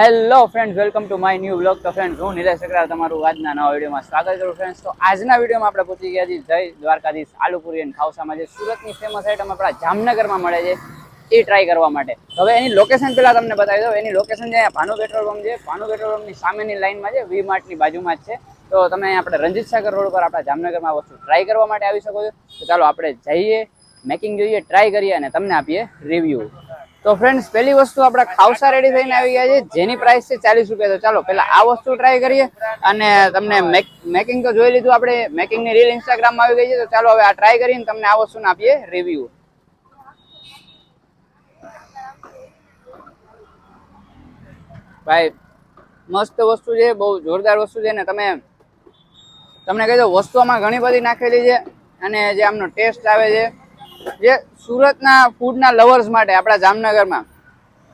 Hello friends welcome to my new blog તો friends હું નિલેશ અગ્રવાલ તમારું આજના નવા વિડીયોમાં સ્વાગત કરું ફ્રેન્ડ્સ તો આજના વિડીયોમાં આપણે પહોંચી ગયા છીએ જય દ્વારકાધીશ આલુપુરી અને ખાવસામાં જે સુરતની ફેમસ આઈટમ આપણા જામનગરમાં મળે છે. એ ટ્રાય કરવા માટે. હવે એની લોકેશન પહેલાં તમને બતાવી દઉં. એની લોકેશન અહીંયા ભાનુ પેટ્રોલ પંપ છે. ભાનુ પેટ્રોલ પંપની સામેની લાઇનમાં છે વી માર્ટની બાજુમાં જ છે. તો તમે આપણે રંજીત સાગર રોડ પર આપણા જામનગરમાં વસ્તુ ટ્રાય કરવા માટે આવી શકો છો. તો ચાલો આપણે જઈએ મેકિંગ જોઈએ ટ્રાય કરીએ અને તમને આપીએ રિવ્યૂ તો ફ્રેન્ડ્સ પહેલી વસ્તુ આપણે ખાવસા રેડી થઈને આવી ગયા છે જેની પ્રાઇસ છે ચાલીસ રૂપિયા. તો ચાલો, પહેલા આ વસ્તુ ટ્રાય કરીએ અને તમને મેકિંગ તો જોઈ લીધું, આપણે મેકિંગની રીલ ઇન્સ્ટાગ્રામમાં આવી ગઈ છે. તો ચાલો, હવે આ ટ્રાય કરીને તમને આ વસ્તુને આપીએ રિવ્યુ ભાઈ, મસ્ત વસ્તુ છે, બહુ જોરદાર વસ્તુ છે ને તમે, તમને કહી દો વસ્તુઓમાં ઘણી બધી નાખેલી છે અને જે આમનો ટેસ્ટ આવે છે. જે સુરતના ફૂડના લવર્સ માટે આપણા જામનગરમાં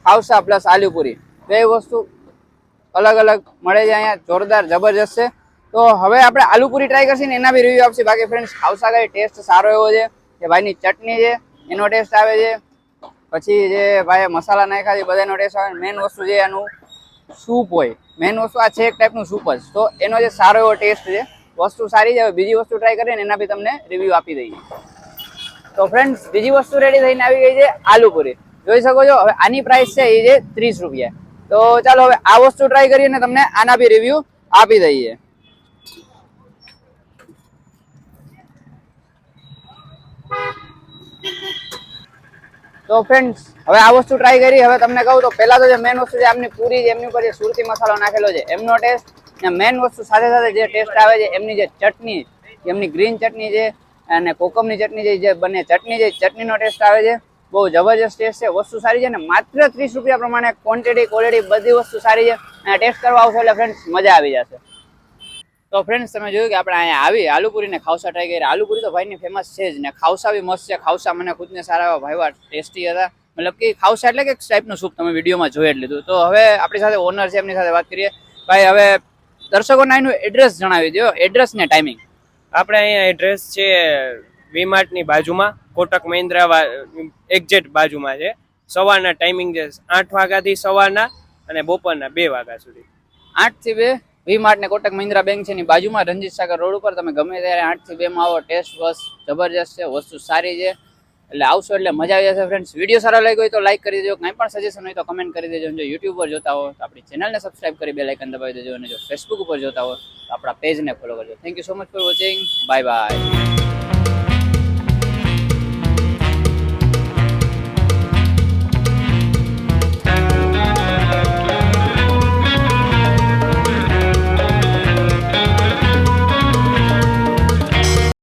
ખાવસા પ્લસ આલુપુરી. બે વસ્તુ અલગ અલગ મળે છે અહીંયા, જોરદાર, જબરજસ્ત છે. તો હવે આપણે આલુપુરી ટ્રાય કરશું ને એના બી રિવ્યૂ આપશે. બાકી ફ્રેન્ડ્સ ખાવસા કઈ ટેસ્ટ સારો એવો છે. જે ભાઈની ચટણી છે, એનો ટેસ્ટ આવે છે. પછી જે ભાઈ મસાલા નાખ્યા છે બધાનો ટેસ્ટ આવે મેઇન વસ્તુ છે એનું સૂપ હોય. મેઇન વસ્તુ આ છે એક ટાઈપનું સૂપ જ. તો એનો જે સારો એવો ટેસ્ટ છે, વસ્તુ સારી છે હવે બીજી વસ્તુ ટ્રાય કરીએ ને એના બી તમને રિવ્યૂ આપી દઈએ. તો ફ્રેન્ડ્સ બીજી વસ્તુ રેડી થઈને આવી ગઈ છે આલુપુરી જોઈ શકો છો, હવે આની પ્રાઇસ છે એ છે ત્રીસ રૂપિયા. તો ચાલો હવે આ વસ્તુ ટ્રાય કરીએ અને તમને આના બી રિવ્યુ આપી દઈએ. તો ફ્રેન્ડ્સ હવે આ વસ્તુ ટ્રાય કરી, હવે તમને કહું તો પહેલાં તો જે મેન વસ્તુ છે, આમની પૂરી જે એમની ઉપર જે સુરતી મસાલો નાખેલો છે, એમનો ટેસ્ટ ને મેન વસ્તુ સાથે સાથે જે ટેસ્ટ આવે છે, એમની જે ચટણી, એમની ગ્રીન ચટણી છે અને કોકમની ચટણી જે બને, ચટણી જે ચટણીનો ટેસ્ટ આવે છે, બહુ જબરજસ્ત ટેસ્ટ છે, વસ્તુ સારી છે ને માત્ર ત્રીસ રૂપિયા પ્રમાણે ક્વોન્ટિટી ક્વોલિટી બધી વસ્તુ સારી છે અને ટેસ્ટ કરવા આવશો એટલે ફ્રેન્ડ્સ મજા આવી જશે. તો ફ્રેન્ડ્સ તમે જોયું કે આપણે અહીંયા આવી આલુપુરીને ખાવસા ટ્રાય કરી. આલુપુરી તો ભાઈની ફેમસ છે જ ને, ખાવસા બી મસ્ત છે. ખાવસા મને ખુદને સારા એવા ભાઈવા ટેસ્ટી હતા. મતલબ કે ખાવસા એટલે કે એક ટાઈપનું સૂપ તમે વિડીયોમાં જોઈ જ લીધું. તો હવે આપણી સાથે ઓનર છે, એમની સાથે વાત કરીએ. ભાઈ, હવે દર્શકોને એનું એડ્રેસ જણાવી દો એડ્રેસ ને ટાઈમિંગ આપણે અહીંયા એડ્રેસ છે વીમાર્ટની બાજુમાં, કોટક મહિન્દ્રા એક્ઝેક્ટ બાજુમાં છે. સવારના ટાઈમિંગ છે આઠ વાગ્યાથી સવારના અને બપોરના બે વાગ્યા સુધી. આઠથી બે વી માર્ટ ને કોટક મહિન્દ્રા બેંક છે. એની બાજુમાં રંજીત સાગર રોડ ઉપર તમે ગમે ત્યારે આઠથી બે માં આવો. ટેસ્ટ બસ જબરજસ્ત છે, વસ્તુ સારી છે. એટલે આવશો એટલે મજા આવી જશે ફ્રેન્ડ્સ વીડિયો સારો લાગ્યો હોય તો લાઈક કરી દેજો. કંઈ પણ સજેશન હોય તો કમેન્ટ કરી દેજો. જો યુટ્યુબ પર જોતા હો, તો આપણી ચેનલને સબસ્ક્રાઈબ કરી બે લાઇકન દબાવી દેજો. અને જો ફેસબુક ઉપર જોતા હો, તો આપણા પેજને ફોલો કરજો. Thank you so much for watching bye bye